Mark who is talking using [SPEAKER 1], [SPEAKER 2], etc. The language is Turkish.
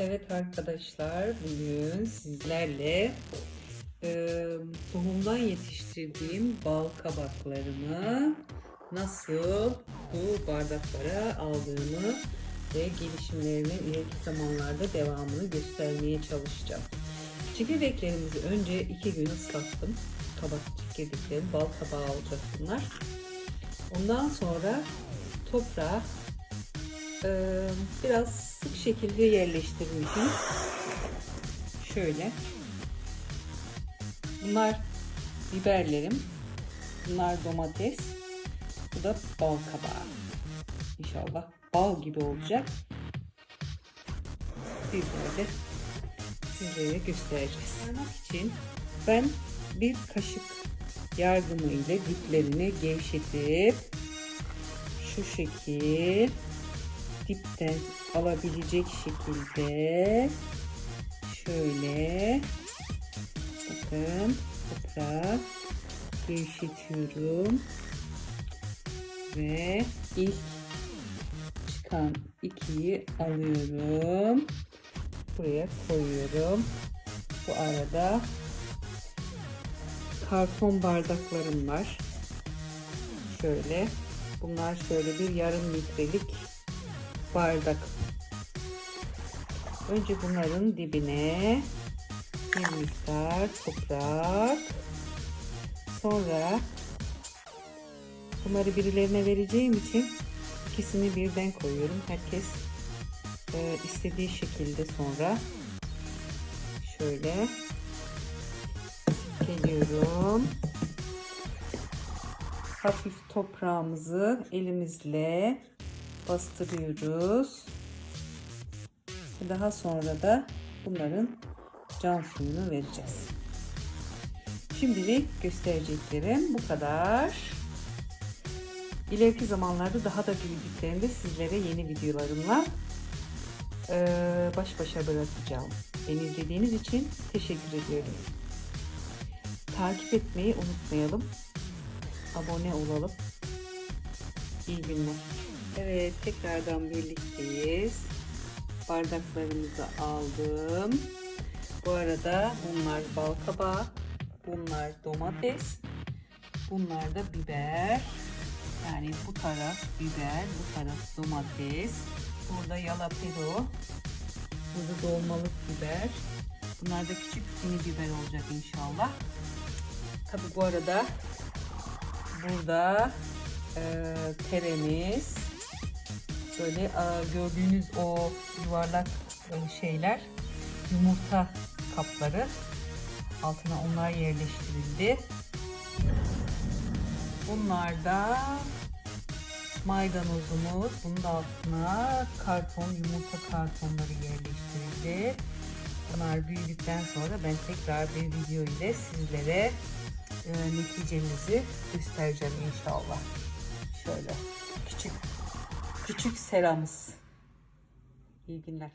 [SPEAKER 1] Evet arkadaşlar bugün sizlerle e, tohumdan yetiştirdiğim bal kabaklarımı nasıl bu bardaklara aldığımı ve gelişimlerinin ileriki zamanlarda devamını göstermeye çalışacağım. Çekirdeklerimizi önce iki gün ıslattım. Kabak çekirdekleri, bal kabağı olacak bunlar. Ondan sonra toprağa e, biraz şekilde yerleştirmişim. Şöyle. Bunlar biberlerim. Bunlar domates. Bu da bal kabağı. İnşallah bal gibi olacak. Bizler de sizlere göstereceğiz. Sarmak için ben bir kaşık yardımıyla diplerini gevşetip şu şekil dipten alabilecek şekilde şöyle bakın toprağı gevşetiyorum ve ilk çıkan ikiyi alıyorum buraya koyuyorum. Bu arada karton bardaklarım var. Şöyle bunlar şöyle bir yarım litrelik bardak. Önce bunların dibine bir miktar toprak. Sonra bunları birilerine vereceğim için ikisini birden koyuyorum. Herkes e, istediği şekilde sonra şöyle geliyorum. Hafif toprağımızı elimizle bastırıyoruz. Daha sonra da bunların can suyunu vereceğiz. Şimdilik göstereceklerim bu kadar. İleriki zamanlarda daha da büyüdüklerinde sizlere yeni videolarımla baş başa bırakacağım. Beni izlediğiniz için teşekkür ediyorum. Takip etmeyi unutmayalım. Abone olalım. İyi günler. Evet tekrardan birlikteyiz. Bardaklarımızı aldım. Bu arada bunlar bal kabağı, bunlar domates, bunlar da biber. Yani bu taraf biber, bu taraf domates. Burada yalapero, burada dolmalık biber. Bunlar da küçük mini biber olacak inşallah. Tabi bu arada burada e, teremiz, böyle e, gördüğünüz o yuvarlak e, şeyler yumurta kapları altına onlar yerleştirildi. Bunlar da maydanozumuz. Bunun da altına karton, yumurta kartonları yerleştirildi. Bunlar büyüdükten sonra ben tekrar bir video ile sizlere e, neticemizi göstereceğim inşallah. Şöyle küçük seramız. İyi günler.